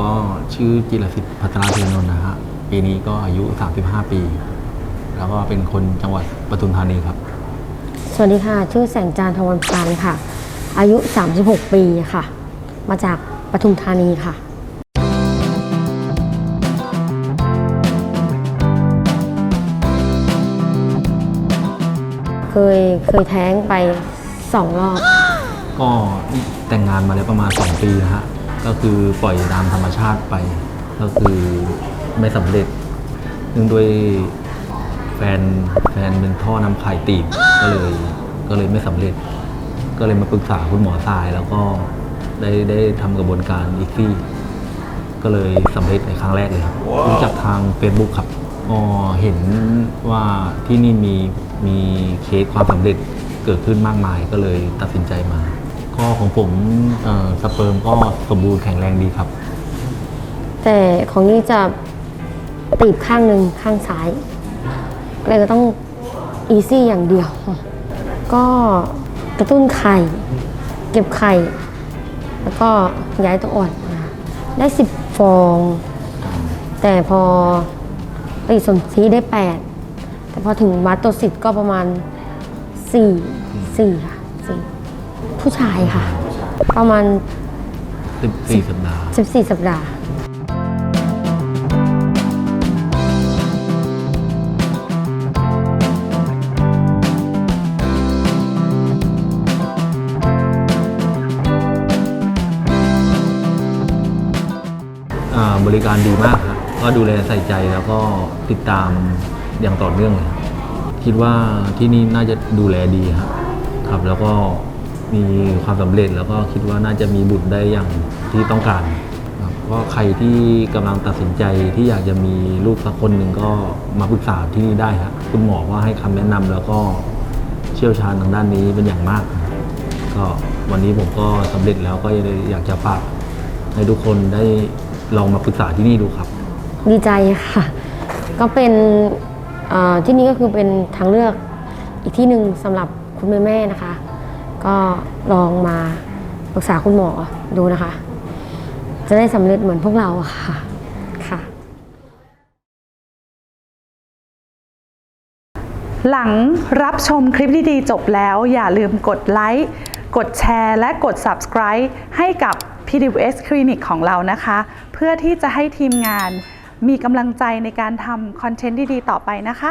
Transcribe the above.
ก็ชื่อจิรสิทธิ์พัฒนาเทนนท์นะฮะปีนี้ก็อายุ 35 ปี แล้วก็เป็นคนจังหวัดปทุมธานีครับ สวัสดีค่ะ ชื่อแสงจานทวันปานค่ะ อายุ 36 ปีค่ะ มาจากปทุมธานีค่ะเคยเคยแท้งไปสองรอบ ก็แต่งงานมาแล้วประมาณ 2 ปีนะฮะ ก็คือปล่อยตามธรรมชาติไป ก็คือไม่สำเร็จเนื่องด้วยแฟนแฟนเป็นท่อน้ำไข่ตีบก็เลยก็เลยไม่สำเร็จ ก็เลยมาปรึกษาคุณหมอทรายแล้วก็ได้ได้ทำกระบวนการอีกซี่ก็เลยสำเร็จในครั้งแรกเลยครับรู้จักทาง Facebook ครับก็เห็นว่าที่นี่มีมีเคสความสำเร็จเกิดขึ้นมากมายก็เลยตัดสินใจมา ก็ของผมเอ่อสเปิร์มก็สมบูรณ์แข็งแรงดีครับ แต่ของนี่จะตีบข้างหนึ่งข้างซ้ายเลยก็ต้องอีซี่อย่างเดียว ก็กระตุ้นไข่ เก็บไข่ แล้วก็ย้ายตัวอ่อนมา ได้สิบฟอง แต่พอปฏิสนธิได้แปดแต่พอถึงวัดตัวสิทธิ์ก็ประมาณสี่สี่ค่ะสี่ ผู้ชายค่ะ ประมาณ14สัปดาห์ 14 สัปดาห์ อ่าบริการดีมากครับก็ดูแลใส่ใจแล้วก็ติดตามอย่างต่อเนื่องเลยครับคิดว่าที่นี่น่าจะดูแลดีครับครับ แล้วก็ มีความสำเร็จแล้วก็คิดว่าน่าจะมีบุตรได้อย่างที่ต้องการครับก็ใครที่กำลังตัดสินใจที่อยากจะมีลูกสักคนหนึ่งก็มาปรึกษาที่นี่ได้ครับคุณหมอก็ให้คำแนะนำแล้วก็เชี่ยวชาญทางด้านนี้เป็นอย่างมากครับก็วันนี้ผมก็สำเร็จแล้วก็เลยอยากจะฝากให้ทุกคนได้ลองมาปรึกษาที่นี่ดูครับ ดีใจค่ะ ก็เป็นเอ่อที่นี่ก็คือเป็นทางเลือกอีกที่หนึ่งสำหรับคุณแม่ๆนะคะ ก็ลองมาปรึกษาคุณหมอดูนะคะ จะได้สำเร็จเหมือนพวกเราค่ะค่ะ หลังรับชมคลิปดีๆจบแล้ว อย่าลืมกดไลค์กดแชร์และกด subscribe ให้กับ PWS Clinic ของเรานะคะ เพื่อที่จะให้ทีมงานมีกำลังใจในการทำคอนเทนต์ดี ๆ ต่อไปนะคะ